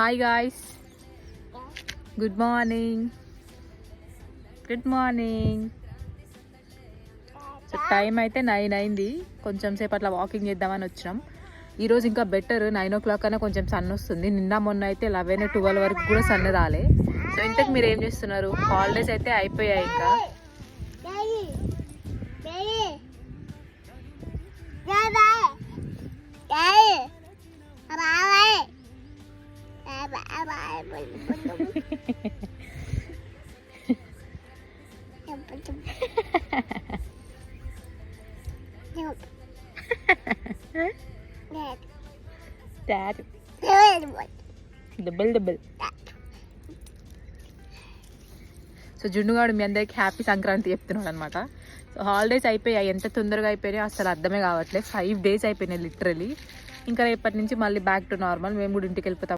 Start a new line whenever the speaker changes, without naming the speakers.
Hi guys good morning good morning so time అయితే nine అయింది. కొంచెం సేపు అట్లా వాకింగ్ చేద్దామని వచ్చినాం. ఈరోజు ఇంకా బెటర్ నైన్ ఓ క్లాక్ అయినా కొంచెం సన్ వస్తుంది. నిన్న మొన్న అయితే లెవెన్ ట్వెల్వ్ వరకు కూడా సన్ రాలే. సో ఇంతకు మీరు ఏం చేస్తున్నారు? హాలిడేస్ అయితే అయిపోయాయి ఇంకా. Dad. డబుల్ డబుల్ సో జున్నుగాడు మీ అందరికి హ్యాపీ సంక్రాంతి చెప్తున్నాడు అనమాట సో హాలిడేస్ అయిపోయాయి. ఎంత తొందరగా అయిపోయాయో అసలు అర్థమే కావట్లేదు. ఫైవ్ డేస్ అయిపోయినాయి లిటరలీ ఇంకా రేపటి నుంచి మళ్ళీ బ్యాక్ టు నార్మల్ మేము కూడా ఇంటికి వెళ్ళిపోతాం.